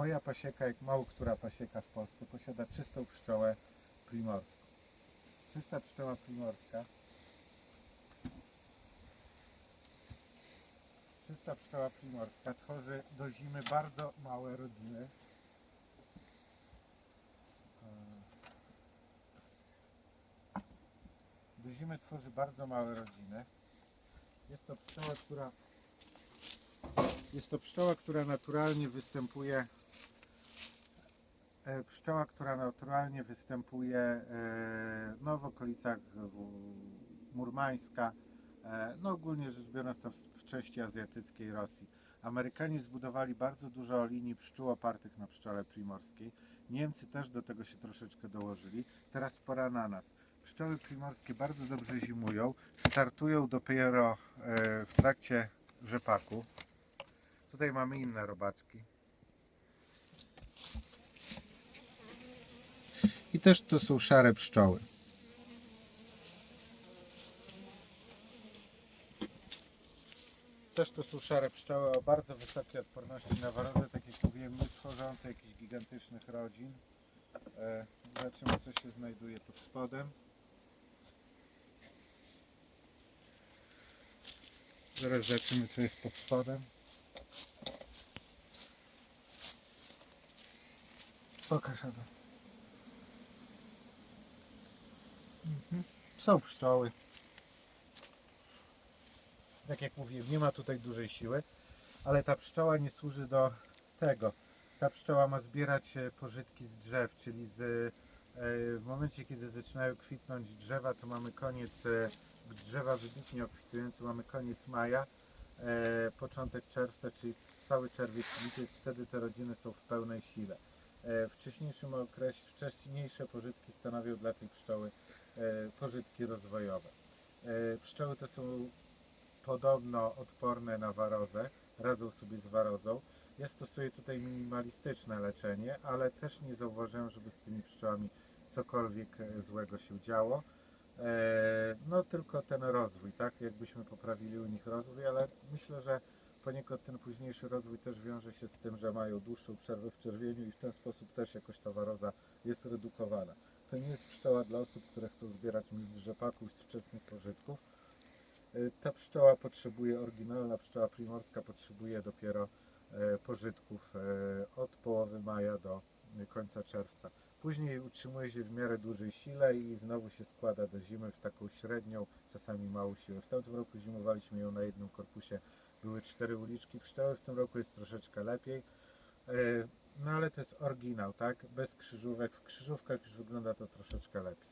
moja pasieka, jak mało która pasieka w Polsce, posiada czystą pszczołę primorską. Czysta pszczoła primorska. Czysta pszczoła primorska tworzy do zimy bardzo małe rodziny. Do zimy tworzy bardzo małe rodziny. Jest to pszczoła, która jest to pszczoła, która naturalnie występuje pszczoła, która naturalnie występuje e, no, w okolicach w- Murmańska, e, no ogólnie rzecz biorąc to w, części azjatyckiej Rosji. Amerykanie zbudowali bardzo dużo linii pszczół opartych na pszczole primorskiej. Niemcy też do tego się troszeczkę dołożyli. Teraz pora na nas. Pszczoły primorskie bardzo dobrze zimują. Startują dopiero e, w trakcie rzepaku. Tutaj mamy inne robaczki. I też to są szare pszczoły. Też to są szare pszczoły o bardzo wysokiej odporności na warozę, tak jak mówiłem, nie tworzące jakichś gigantycznych rodzin. E, zobaczymy co się znajduje pod spodem. Zaraz zobaczymy co jest pod spodem. Pokaż Adam. Mhm. Są pszczoły. Tak jak mówiłem, nie ma tutaj dużej siły, ale ta pszczoła nie służy do tego. Ta pszczoła ma zbierać e, pożytki z drzew, czyli z, e, w momencie kiedy zaczynają kwitnąć drzewa, to mamy koniec e, drzewa wybitnie obfitujące, mamy koniec maja, początek czerwca, czyli cały czerwiec, lipiec, wtedy te rodziny są w pełnej sile. E, W wcześniejszym okresie, wcześniejsze pożytki stanowią dla tej pszczoły e, pożytki rozwojowe. E, Pszczoły te są podobno odporne na warozę, radzą sobie z warozą. Ja stosuję tutaj minimalistyczne leczenie, ale też nie zauważyłem, żeby z tymi pszczołami cokolwiek złego się działo. No tylko ten rozwój, tak? Jakbyśmy poprawili u nich rozwój, ale myślę, że poniekąd ten późniejszy rozwój też wiąże się z tym, że mają dłuższą przerwę w czerwieniu i w ten sposób też jakoś ta jest redukowana. To nie jest pszczoła dla osób, które chcą zbierać mit z rzepaków z wczesnych pożytków. Y, Ta pszczoła potrzebuje, oryginalna pszczoła primorska potrzebuje dopiero e, pożytków e, od połowy maja do e, końca czerwca. Później utrzymuje się w miarę dużej sile i znowu się składa do zimy w taką średnią, czasami małą siłę. W tamtym roku zimowaliśmy ją na jednym korpusie, były cztery uliczki pszczoły, w tym roku jest troszeczkę lepiej. E, No ale to jest oryginał, tak? Bez krzyżówek. W krzyżówkach już wygląda to troszeczkę lepiej.